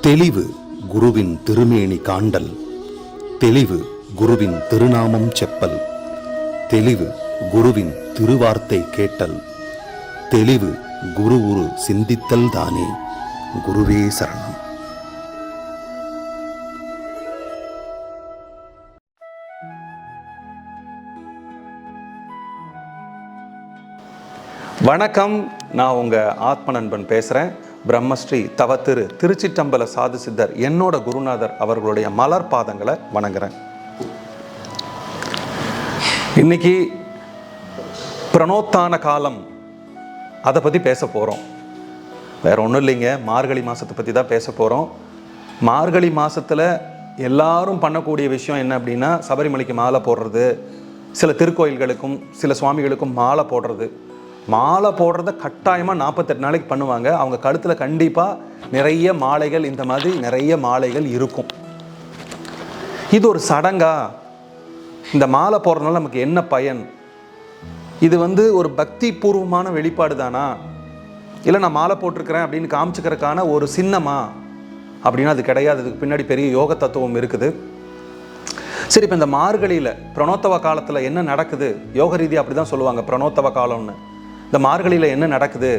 தெளிவு குருவின் திருமேனி காண்டல். தெளிவு குருவின் திருநாமம் செப்பல். தெளிவு குருவின் திருவார்த்தை கேட்டல். தெளிவு குரு உரு சிந்தித்தல் தானே குருவே சரணம். வணக்கம் நான் உங்கள் ஆத்ம நண்பன் பேசுகிறேன் பிரம்மஸ்ரீ தவ திரு திருச்சிட்டம்பல சாது சித்தர் என்னோட குருநாதர் அவர்களுடைய மலர் பாதங்களை வணங்குறேன். இன்னைக்கு பிரணோத்தான காலம். அதை பற்றி பேச போகிறோம் வேற ஒன்றும் இல்லைங்க. மார்கழி மாதத்தை பற்றி தான் பேச போகிறோம் மார்கழி மாதத்தில் எல்லாரும் பண்ணக்கூடிய விஷயம் என்ன அப்படின்னா சபரிமலைக்கு மாலை போடுறது சில திருக்கோயில்களுக்கும் சில சுவாமிகளுக்கும் மாலை போடுறது. மாலை போடுறத கட்டாயமாக நாற்பத்தெட்டு நாளைக்கு பண்ணுவாங்க. அவங்க கழுத்தில் கண்டிப்பாக நிறைய மாலைகள் இந்த மாதிரி நிறைய மாலைகள் இருக்கும். இது ஒரு சடங்கா? இந்த மாலை போடுறதுனால நமக்கு என்ன பயன்? இது வந்து ஒரு பக்தி பூர்வமான வெளிப்பாடு தானா இல்லை நான் மாலை போட்டிருக்கிறேன் அப்படின்னு காமிச்சுக்கிறதுக்கான ஒரு சின்னமா? அப்படின்னா அது கிடையாது. அதுக்கு பின்னாடி பெரிய யோக தத்துவம் இருக்குது. சரி இப்போ இந்த மார்கழியில் பிரணோத்தவ காலத்தில் என்ன நடக்குது? யோக ரீதியாக அப்படி தான் சொல்லுவாங்க பிரணோத்தவ காலம்னு. இந்த மார்கழியில் என்ன நடக்குது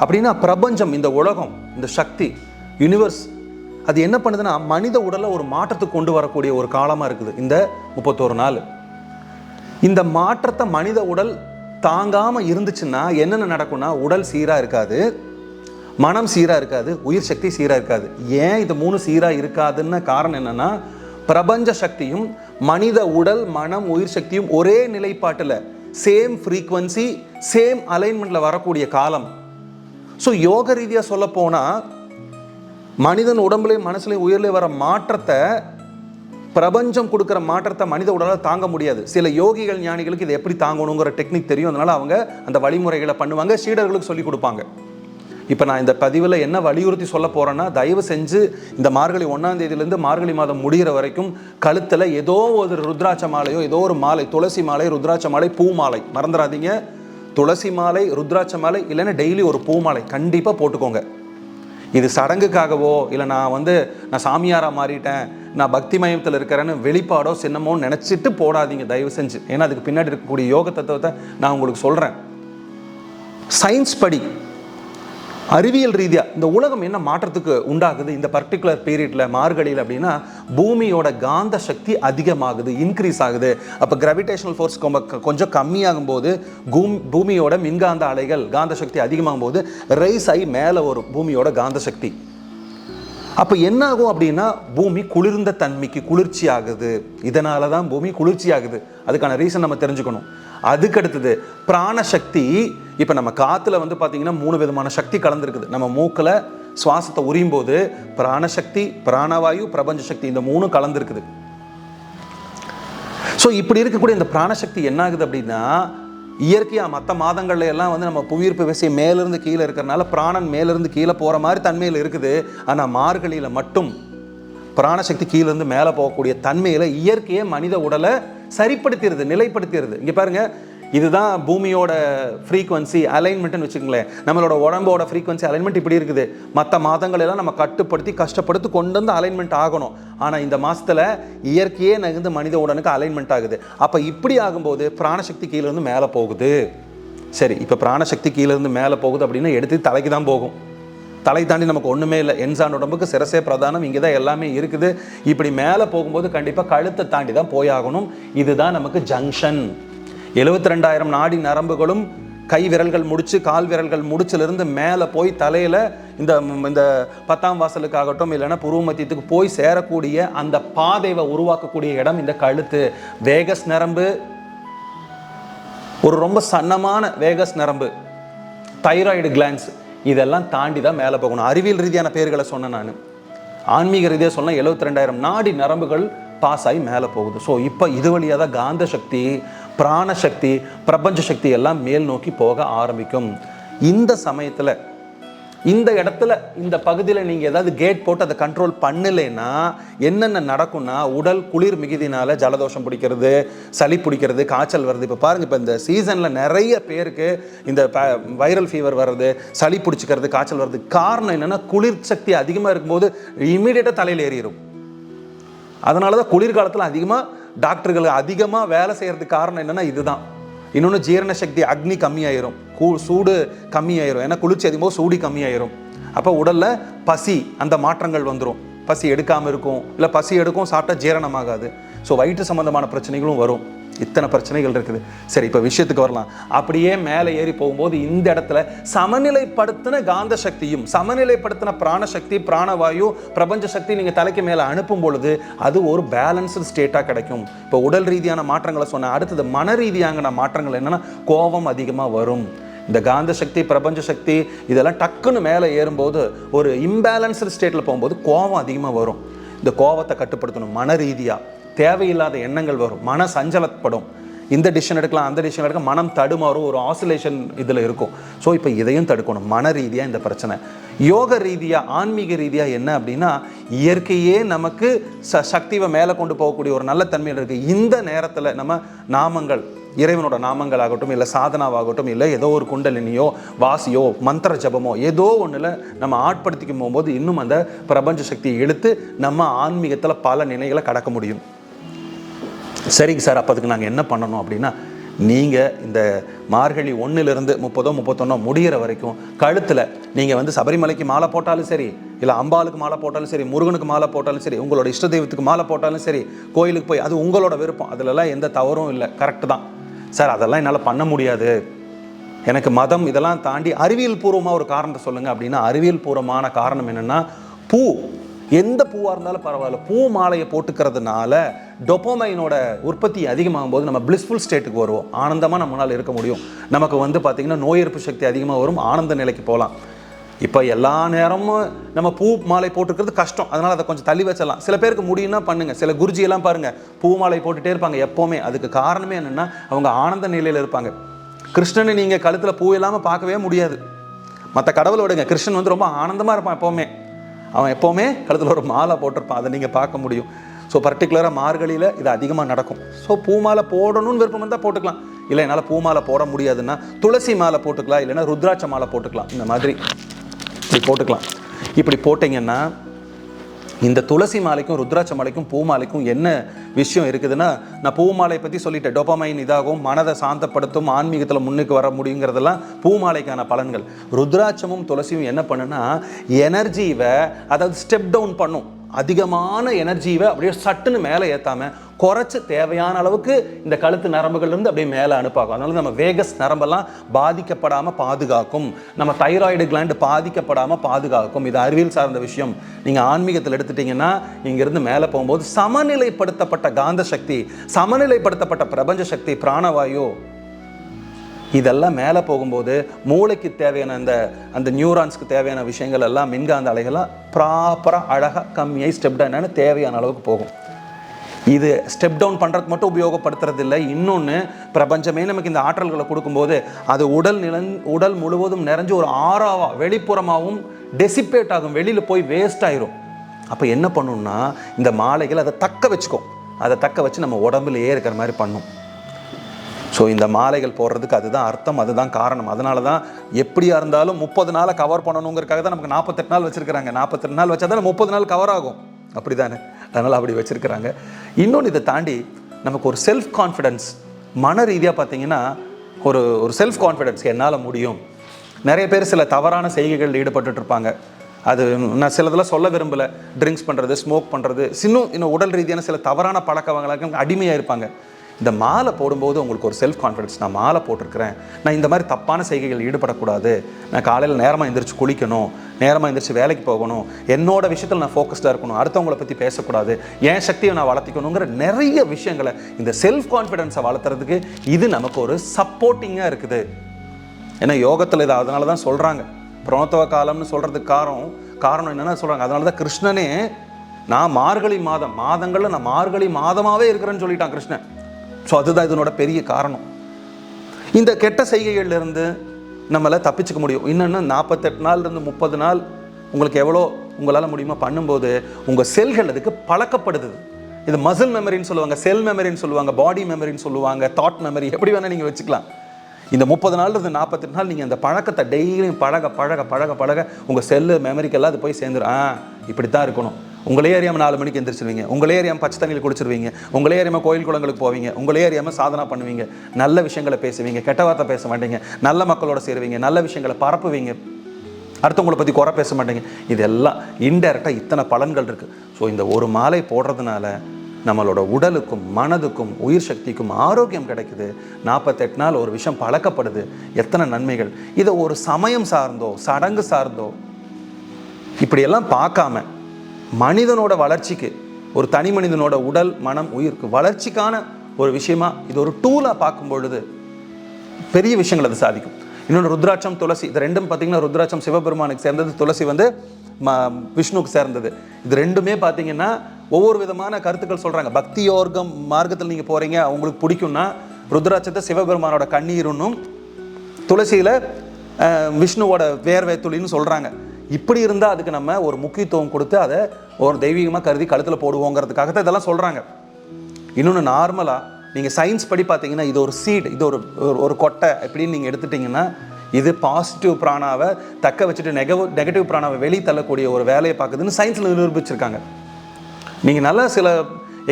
அப்படின்னா பிரபஞ்சம் இந்த உலகம் இந்த சக்தி யூனிவர்ஸ் அது என்ன பண்ணுதுன்னா மனித உடலை ஒரு மாற்றத்துக்கு கொண்டு வரக்கூடிய ஒரு காலமாக இருக்குது இந்த முப்பத்தோரு நாள். இந்த மாற்றத்தை மனித உடல் தாங்காமல் இருந்துச்சுன்னா என்னென்ன நடக்கும்னா உடல் சீராக இருக்காது மனம் சீராக இருக்காது உயிர் சக்தி சீராக இருக்காது. ஏன் இது மூணு சீராக இருக்காதுன்னு காரணம் என்னன்னா பிரபஞ்ச சக்தியும் மனித உடல் மனம் உயிர் சக்தியும் ஒரே நிலைப்பாட்டில் சேம் ஃப்ரீக்வன்சி சேம் அலைன்மெண்ட்டில் வரக்கூடிய காலம். ஸோ யோக ரீதியாக சொல்ல போனால் மனிதன் உடம்புலேயும் மனசுலேயும் உயிர்லேயும் வர மாற்றத்தை பிரபஞ்சம் கொடுக்குற மாற்றத்தை மனித உடலால் தாங்க முடியாது. சில யோகிகள் ஞானிகளுக்கு இதை எப்படி தாங்கணுங்கிற டெக்னிக் தெரியும். அதனால் அவங்க அந்த வழிமுறைகளை பண்ணுவாங்க சீடர்களுக்கு சொல்லி கொடுப்பாங்க. இப்போ நான் இந்த பதிவில் என்ன வலியுறுத்தி சொல்ல போகிறேன்னா தயவு செஞ்சு இந்த மார்கழி ஒன்றாம் தேதியிலேருந்து மார்கழி மாதம் முடிகிற வரைக்கும் கழுத்தில் ஏதோ ஒரு ருத்ராட்ச மாலையோ ஏதோ ஒரு மாலை துளசி மாலை ருத்ராட்ச மாலை பூ மாலை. மறந்துடாதீங்க. துளசி மாலை ருத்ராட்ச மாலை இல்லைன்னா டெய்லி ஒரு பூ மாலை. கண்டிப்பாக போட்டுக்கோங்க. இது சடங்குக்காகவோ இல்லை நான் வந்து நான் சாமியாராக மாறிட்டேன் நான் பக்தி மயத்தில் இருக்கிறேன்னு வெளிப்பாடோ சின்னமோ நினச்சிட்டு போடாதீங்க தயவு செஞ்சு. ஏன்னா அதுக்கு பின்னாடி இருக்கக்கூடிய யோக தத்துவத்தை நான் உங்களுக்கு சொல்கிறேன் சயின்ஸ் படி அறிவியல் ரீதியாக இந்த உலகம் என்ன மாற்றத்துக்கு உண்டாகுது? இந்த பர்டிகுலர் பீரியடில் மார்கழியில் அப்படின்னா பூமியோட காந்த சக்தி அதிகமாகுது இன்க்ரீஸ் ஆகுது. அப்போ கிராவிடேஷனல் ஃபோர்ஸ் கொஞ்சம் கம்மியாகும் போது பூம் பூமியோட மின்காந்த அலைகள் காந்த சக்தி அதிகமாகும் போது ரைஸ் ஆகி மேலே வரும் பூமியோட காந்த சக்தி. அப்போ என்ன ஆகும் அப்படின்னா பூமி குளிர்ந்த தன்மைக்கு குளிர்ச்சி ஆகுது இதனால தான் பூமி குளிர்ச்சி ஆகுது அதுக்கான ரீசன் நம்ம தெரிஞ்சுக்கணும். அதுக்கு அடுத்தது பிராணசக்தி. இப்போ நம்ம காற்றுல வந்து பார்த்திங்கன்னா மூணு விதமான சக்தி கலந்துருக்குது. நம்ம மூக்கில் சுவாசத்தை உரியும் போது பிராணசக்தி பிராணவாயு பிரபஞ்ச சக்தி இந்த மூணும் கலந்துருக்குது. ஸோ இப்படி இருக்கக்கூடிய இந்த பிராணசக்தி என்ன ஆகுது அப்படின்னா இயற்கையாக மற்ற மாதங்கள்ல எல்லாம் வந்து நம்ம புவியீர்ப்பு விசை மேலேருந்து கீழே இருக்கிறனால பிராணன் மேலேருந்து கீழே போகிற மாதிரி தன்மையில் இருக்குது. ஆனால் மார்கழியில் மட்டும் பிராணசக்தி கீழேருந்து மேலே போகக்கூடிய தன்மையில் இயற்கையே மனித உடலை சரிப்படுத்திடுது நிலைப்படுத்திடுது இங்கே பாருங்கள் இதுதான் பூமியோட ஃப்ரீக்வன்சி அலைன்மெண்ட்னு வச்சுக்கோங்களேன். நம்மளோட உடம்போட ஃப்ரீக்வன்சி அலைன்மெண்ட் இப்படி இருக்குது. மற்ற மாதங்கள் எல்லாம் நம்ம கட்டுப்படுத்தி கஷ்டப்படுத்தி கொண்டு வந்து அலைன்மெண்ட் ஆகணும். ஆனால் இந்த மாதத்தில் இயற்கையே நகர்ந்து மனித உடனுக்கு அலைன்மெண்ட் ஆகுது. அப்போ இப்படி ஆகும்போது பிராணசக்தி கீழேருந்து மேலே போகுது. சரி இப்போ பிராணசக்தி கீழேருந்து மேலே போகுது அப்படின்னா எடுத்து தலைக்கு தான் போகும். தலை தாண்டி நமக்கு ஒன்றுமே இல்லை. என்சான் உடம்புக்கு சிரசே பிரதானம். இங்கே தான் எல்லாமே இருக்குது. இப்படி மேலே போகும்போது கண்டிப்பாக கழுத்தை தாண்டி தான் போயாகணும். இதுதான் நமக்கு ஜங்ஷன் எழுபத்தி ரெண்டாயிரம் நாடி நரம்புகளும் கை விரல்கள் முடிச்சு கால் விரல்கள் முடிச்சிலிருந்து மேலே போய் தலையில் இந்த இந்த பத்தாம் வாசலுக்காகட்டும் இல்லைன்னா புருவ மத்தியத்துக்கு போய் சேரக்கூடிய அந்த பாதைவை உருவாக்கக்கூடிய இடம் இந்த கழுத்து. வேகஸ் நரம்பு. ஒரு ரொம்ப சன்னமான வேகஸ் நரம்பு. தைராய்டு கிளான்ஸ் இதெல்லாம் தாண்டி தான் மேலே போகணும். அறிவியல் ரீதியான பேர்களை சொன்னேன் நான். ஆன்மீக ரீதியாக சொன்னால் எழுபத்தி ரெண்டாயிரம் நாடி நரம்புகள் பாஸ் ஆகி மேலே போகுது. ஸோ இப்போ இது வழியாக தான் காந்த சக்தி பிராண சக்தி பிரபஞ்ச சக்தி எல்லாம் மேல் நோக்கி போக ஆரம்பிக்கும். இந்த சமயத்தில் இந்த இடத்துல இந்த பகுதியில் நீங்கள் ஏதாவது கேட் போட்டு அதை கண்ட்ரோல் பண்ணலைன்னா என்னென்ன நடக்கும்னா உடல் குளிர் மிகுதினால ஜலதோஷம் பிடிக்கிறது சளி பிடிக்கிறது காய்ச்சல் வருது. இப்போ பாருங்கள் இப்போ இந்த சீசனில் நிறைய பேருக்கு இந்த வைரல் ஃபீவர் வர்றது சளி பிடிச்சிக்கிறது காய்ச்சல் வருது. காரணம் என்னென்னா குளிர் சக்தி அதிகமாக இருக்கும்போது இமீடியட்டாக தலையில் ஏறிடும் அதனால தான் குளிர்காலத்தில் அதிகமாக டாக்டர்கள் அதிகமாக வேலை செய்கிறதுக்கு காரணம் என்னென்னா இதுதான். இன்னொன்று ஜீரண சக்தி அக்னி கம்மியாயிரும். கூ சூடு கம்மியாயிரும். ஏன்னா குளிர்ச்சி அதிகமாக சூடு கம்மியாயிரும். அப்போ உடலில் பசி அந்த மாற்றங்கள் வந்துடும் பசி எடுக்காமல் இருக்கும். இல்லை பசி எடுக்கும் சாப்பிட்டா ஜீரணமாகாது ஸோ வயிற்று சம்மந்தமான பிரச்சனைகளும் வரும். இத்தனை பிரச்சனைகள் இருக்குது. சரி இப்போ விஷயத்துக்கு வரலாம். அப்படியே மேலே ஏறி போகும்போது இந்த இடத்துல சமநிலைப்படுத்தின காந்த சக்தியும் சமநிலைப்படுத்தின பிராணசக்தி பிராணவாயு பிரபஞ்ச சக்தி நீங்கள் தலைக்கு மேலே அனுப்பும் பொழுது அது ஒரு பேலன்ஸ்டு ஸ்டேட்டாக கிடைக்கும். இப்போ உடல் ரீதியான மாற்றங்களை சொன்னேன் அடுத்தது மன ரீதியான மாற்றங்கள் என்னென்னா கோபம் அதிகமாக வரும். இந்த காந்த சக்தி பிரபஞ்ச சக்தி இதெல்லாம் டக்குன்னு மேலே ஏறும்போது ஒரு இம்பேலன்ஸ்டு ஸ்டேட்டில் போகும்போது கோபம் அதிகமாக வரும். இந்த கோபத்தை கட்டுப்படுத்தணும் மன ரீதியாக தேவையில்லாத எண்ணங்கள் வரும். மன சஞ்சலப்படும். இந்த டிசிஷன் எடுக்கலாம் அந்த டிசிஷன் எடுக்க மனம் தடுமாறும் ஒரு ஆசிலேஷன் இதில் இருக்கும். ஸோ இப்போ இதையும் தடுக்கணும். மன ரீதியாக இந்த பிரச்சனை. யோக ரீதியாக ஆன்மீக ரீதியாக என்ன அப்படின்னா இயற்கையே நமக்கு ச சக்திவை மேலே கொண்டு போகக்கூடிய ஒரு நல்ல தன்மையில் இருக்குது இந்த நேரத்தில் நம்ம நாமங்கள் இறைவனோட நாமங்கள் ஆகட்டும் இல்லை சாதனாவாகட்டும் இல்லை ஏதோ ஒரு குண்டலினியோ வாசியோ மந்திர ஜபமோ ஏதோ ஒன்றில் நம்ம ஆட்படுத்திக்கும் போகும்போது இன்னும் அந்த பிரபஞ்ச சக்தியை இழுத்து நம்ம ஆன்மீகத்தில் பல நிலைகளை கடக்க முடியும். சரிங்க சார் அப்போ அதுக்கு நாங்கள் என்ன பண்ணணும் அப்படின்னா நீங்கள் இந்த மார்கழி ஒன்றிலிருந்து முப்பதோ முப்பத்தொன்னோ முடிகிற வரைக்கும் கழுத்தில் நீங்கள் வந்து சபரிமலைக்கு மாலை போட்டாலும் சரி இல்லை அம்பாளுக்கு மாலை போட்டாலும் சரி முருகனுக்கு மாலை போட்டாலும் சரி உங்களோட இஷ்ட தெய்வத்துக்கு மாலை போட்டாலும் சரி கோயிலுக்கு போய் அது உங்களோட விருப்பம். அதிலலாம் எந்த தவறும் இல்லை. கரெக்டு தான். சார் அதெல்லாம் என்னால் பண்ண முடியாது. எனக்கு மதம் இதெல்லாம் தாண்டி அறிவியல் பூர்வமாக ஒரு காரணத்தை சொல்லுங்கள் அப்படின்னா அறிவியல் பூர்வமான காரணம் என்னென்னா பூ எந்த பூவாக இருந்தாலும் பரவாயில்ல. பூ மாலையை போட்டுக்கிறதுனால டொப்போமைனோட உற்பத்தி அதிகமாகும் போது நம்ம பிளிஸ்ஃபுல் ஸ்டேட்டுக்கு வருவோம். ஆனந்தமாக நம்மளால் இருக்க முடியும். நமக்கு வந்து பார்த்திங்கன்னா நோய் எதிர்ப்பு சக்தி அதிகமாக வரும். ஆனந்த நிலைக்கு போகலாம். இப்போ எல்லா நேரமும் நம்ம பூ மாலை போட்டுக்கிறது கஷ்டம். அதனால் அதை கொஞ்சம் தள்ளி வச்சிடலாம். சில பேருக்கு முடியும்னா பண்ணுங்கள் சில குருஜியெல்லாம் பாருங்கள் பூ மாலை போட்டுகிட்டே இருப்பாங்க எப்போவுமே. அதுக்கு காரணமே என்னென்னா அவங்க ஆனந்த நிலையில் இருப்பாங்க. கிருஷ்ணனை நீங்கள் கழுத்தில் பூ இல்லாமல் பார்க்கவே முடியாது. மற்ற கடவுளை விடுங்க. கிருஷ்ணன் வந்து ரொம்ப ஆனந்தமாக இருப்பான் எப்போவுமே. அவன் எப்போவுமே கழுத்தில் ஒரு மாலை போட்டிருப்பான். அதை நீங்கள் பார்க்க முடியும். ஸோ பர்டிகுலராக மார்கழியில் இது அதிகமாக நடக்கும். ஸோ பூ மாலை போடணும்னு விருப்பம் இருந்தால் போட்டுக்கலாம். இல்லை என்னால் பூ மாலை போட முடியாதுன்னா துளசி மாலை போட்டுக்கலாம். இல்லைன்னா ருத்ராட்ச மாலை போட்டுக்கலாம். இந்த மாதிரி இப்படி போட்டுக்கலாம். இப்படி போட்டிங்கன்னா இந்த துளசி மாலைக்கும் ருத்ராட்ச மாலைக்கும் பூ மாலைக்கும் என்ன விஷயம் இருக்குதுன்னா நான் பூ மாலை பற்றி சொல்லிட்டேன். டோபமைன் இதாகும் மனதை சாந்தப்படுத்தும் ஆன்மீகத்தில் முன்னுக்கு வர முடியுங்கிறதெல்லாம் பூ மாலைக்கான பலன்கள். ருத்ராட்சமும் துளசியும் என்ன பண்ணுன்னா எனர்ஜிவை அதாவது ஸ்டெப் டவுன் பண்ணும். அதிகமான எனர்ஜியை அப்படியே சட்டுன்னு மேலே ஏற்றாமல் குறைச்சி தேவையான அளவுக்கு இந்த கழுத்து நரம்புகள்லேருந்து அப்படியே மேலே அனுப்பாகும். அதனால நம்ம வேகஸ் நரம்பெல்லாம் பாதிக்கப்படாமல் பாதுகாக்கும். நம்ம தைராய்டு கிளாண்டு பாதிக்கப்படாமல் பாதுகாக்கும். இது அறிவியல் சார்ந்த விஷயம். நீங்கள் ஆன்மீகத்தில் எடுத்துட்டிங்கன்னா இங்கேருந்து மேலே போகும்போது சமநிலைப்படுத்தப்பட்ட காந்த சக்தி சமநிலைப்படுத்தப்பட்ட பிரபஞ்ச சக்தி பிராணவாயு இதெல்லாம் மேலே போகும்போது மூளைக்கு தேவையான அந்த அந்த நியூரான்ஸ்க்கு தேவையான விஷயங்கள் எல்லாம் மின்காந்த அலைகள்லாம் ப்ராப்பராக அழகாக கம்மியாக ஸ்டெப்டாக என்னென்னு தேவையான அளவுக்கு போகும். இது ஸ்டெப் டவுன் பண்ணுறதுக்கு மட்டும் உபயோகப்படுத்துறது இல்லை இன்னொன்று பிரபஞ்சமே நமக்கு இந்த ஆற்றல்களை கொடுக்கும்போது அது உடல் நிலந் உடல் முழுவதும் நிறைஞ்சு ஒரு ஆறாவாக வெளிப்புறமாகவும் டெசிப்பேட் ஆகும். வெளியில் போய் வேஸ்ட் ஆயிரும். அப்போ என்ன பண்ணும்னா இந்த மாலைகள் அதை தக்க வச்சுக்கும். அதை தக்க வச்சு நம்ம உடம்புலையே இருக்கிற மாதிரி பண்ணும். ஸோ இந்த மாலைகள் போடுறதுக்கு அதுதான் அர்த்தம் அதுதான் காரணம். அதனால தான் எப்படியா இருந்தாலும் முப்பது நாளை கவர் பண்ணணுங்கிறக்காக தான் நமக்கு நாற்பத்தெட்டு நாள் வச்சுருக்கிறாங்க. நாற்பத்தெட்டு நாள் வச்சா தான் முப்பது நாள் கவர் ஆகும். அப்படி தானே அதனால் அப்படி வச்சுருக்கிறாங்க. இன்னொன்று இதை தாண்டி நமக்கு ஒரு செல்ஃப் கான்ஃபிடென்ஸ் மன ரீதியாக பார்த்தீங்கன்னா ஒரு ஒரு செல்ஃப் கான்ஃபிடென்ஸ் என்னால் முடியும். நிறைய பேர் சில தவறான செய்கைகளில் ஈடுபட்டுட்டு இருப்பாங்க. அது நான் சிலதெல்லாம் சொல்ல விரும்பலை. ட்ரிங்க்ஸ் பண்ணுறது ஸ்மோக் பண்ணுறது இன்னும் இன்னும் உடல் ரீதியான சில தவறான பழக்க வழக்கங்களுக்கு அடிமையாக இருப்பாங்க இந்த மாலை போடும்போது உங்களுக்கு ஒரு செல்ஃப் கான்ஃபிடன்ஸ் நான் மாலை போட்டிருக்கிறேன். நான் இந்த மாதிரி தப்பான செய்கைகள் ஈடுபடக்கூடாது. நான் காலையில் நேரமாக எந்திரிச்சு குளிக்கணும் நேரமாக எந்திரிச்சு வேலைக்கு போகணும் என்னோட விஷயத்தில் நான் ஃபோக்கஸ்டாக இருக்கணும் அடுத்தவங்கள பற்றி பேசக்கூடாது என் சக்தியை நான் வளர்த்திக்கணுங்கிற நிறைய விஷயங்களை இந்த செல்ஃப் கான்ஃபிடென்ஸை வளர்த்துறதுக்கு இது நமக்கு ஒரு சப்போர்ட்டிங்காக இருக்குது. ஏன்னா யோகத்தில் இது அதனால தான் சொல்கிறாங்க பிரணோத்தவ காலம்னு சொல்கிறதுக்கு காரணம் காரணம் என்னென்னா சொல்கிறாங்க அதனால தான் கிருஷ்ணனே நான் மார்கழி மாதம் மாதங்களில் நான் மார்கழி மாதமாகவே இருக்கிறேன்னு சொல்லிட்டான் கிருஷ்ணன். ஸோ அதுதான் இதனோட பெரிய காரணம். இந்த கெட்ட செய்கைகள்லேருந்து நம்மளை தப்பிச்சுக்க முடியும். இன்னொன்று நாற்பத்தெட்டு நாள்லேருந்து முப்பது நாள் உங்களுக்கு எவ்வளோ உங்களால் முடியுமோ பண்ணும்போது உங்கள் செல்கள் அதுக்கு பழக்கப்படுது. இது மசில் மெமரின்னு சொல்லுவாங்க செல் மெமரின்னு சொல்லுவாங்க பாடி மெமரின்னு சொல்லுவாங்க தாட் மெமரி எப்படி வேணால் நீங்கள் வச்சுக்கலாம். இந்த முப்பது நாள் இருந்து நாற்பத்தெட்டு நாள் நீங்கள் அந்த பழக்கத்தை டெய்லியும் பழக பழக பழக பழக உங்கள் செல்லு மெமரிக்கெல்லாம் அது போய் சேர்ந்துடும் ஆ இப்படி தான் இருக்கணும். உங்களே அறியாமல் நாலு மணிக்கு எந்திரிச்சிருவீங்க. உங்களே அறியாமல் பச்சை தண்ணியில் குடிச்சிருவீங்க. உங்களே அறியாமல் கோயில் குளங்களுக்கு போவீங்க. உங்களே அறியாமல் சாதனா பண்ணுவீங்க. நல்ல விஷயங்களை பேசுவீங்க. கெட்ட வார்த்தை பேச மாட்டீங்க. நல்ல மக்களோட சேருவீங்க. நல்ல விஷயங்களை பரப்புவீங்க. அடுத்தவங்களை பற்றி குறை பேச மாட்டீங்க. இதெல்லாம் இன்டெரக்டாக இத்தனை பலன்கள் இருக்குது ஸோ இந்த ஒரு மாலை போடுறதுனால நம்மளோட உடலுக்கும் மனதுக்கும் உயிர் சக்திக்கும் ஆரோக்கியம் கிடைக்குது. நாற்பத்தெட்டு நாள் ஒரு விஷயம் பழக்கப்படுது. எத்தனை நன்மைகள். இதை ஒரு சமயம் சார்ந்தோ சடங்கு சார்ந்தோ இப்படியெல்லாம் பார்க்காம மனிதனோட வளர்ச்சிக்கு ஒரு தனி மனிதனோட உடல் மனம் உயிருக்கு வளர்ச்சிக்கான ஒரு விஷயமா இது ஒரு டூலாக பார்க்கும் பொழுது பெரிய விஷயங்கள் அது சாதிக்கும். இன்னொன்று ருத்ராட்சம் துளசி இது ரெண்டும் பார்த்தீங்கன்னா ருத்ராட்சம் சிவபெருமானுக்கு சேர்ந்தது துளசி வந்து ம விஷ்ணுவுக்கு சேர்ந்தது. இது ரெண்டுமே பார்த்தீங்கன்னா ஒவ்வொரு விதமான கருத்துக்கள் சொல்கிறாங்க பக்தி யோர்க்கம் மார்க்கத்தில் நீங்கள் போகிறீங்க உங்களுக்கு பிடிக்கும்னா ருத்ராட்சத்தை சிவபெருமானோட கண்ணீருன்னும் துளசியில் விஷ்ணுவோட வேர்வை துளின்னு சொல்கிறாங்க இப்படி இருந்தால் அதுக்கு நம்ம ஒரு முக்கியத்துவம் கொடுத்து அதை ஒரு தெய்வீகமாக கருதி கழுத்தில் போடுவோங்கிறதுக்காக தான் இதெல்லாம் சொல்கிறாங்க இன்னொன்று நார்மலாக நீங்கள் சயின்ஸ் படி பார்த்தீங்கன்னா இது ஒரு சீட் இது ஒரு ஒரு- ஒரு கொட்டை அப்படின்னு நீங்கள் எடுத்துட்டிங்கன்னா இது பாசிட்டிவ் பிராணாவை தக்க வச்சுட்டு நெகவ் நெகட்டிவ் பிராணாவை வெளியே தள்ளக்கூடிய ஒரு வேலையை பார்க்குதுன்னு சயின்ஸில் நிரூபிச்சிருக்காங்க. நீங்கள் நல்லா சில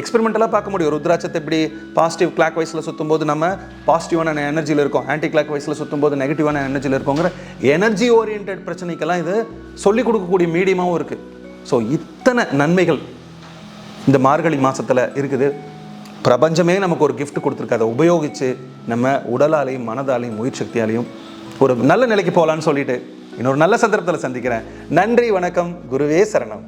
எக்ஸ்பெரிமெண்டலாக பார்க்க முடியும். ருத்ராட்சத்தை எப்படி பாசிட்டிவ் கிளாக் வைஸில் சுற்றும் போது நம்ம பாசிட்டிவான எனர்ஜியில் இருக்கும். ஆன்டி கிளாக் வைஸில் சுற்றும் போது நெகட்டிவான எனர்ஜியில் இருக்கோங்கிற எனர்ஜி ஓரியன்ட் பிரச்சனைக்கெல்லாம் இது சொல்லிக் கொடுக்கக்கூடிய மீடியமாகவும் இருக்குது ஸோ இத்தனை நன்மைகள் இந்த மார்கழி மாதத்தில் இருக்குது. பிரபஞ்சமே நமக்கு ஒரு கிஃப்ட் கொடுத்துருக்கு. அதை உபயோகித்து நம்ம உடலாலையும் மனதாலையும் உயிர் சக்தியாலையும் ஒரு நல்ல நிலைக்கு போகலான்னு சொல்லிட்டு இன்னொரு நல்ல சந்தர்ப்பத்தில் சந்திக்கிறேன். நன்றி வணக்கம். குருவே சரணம்.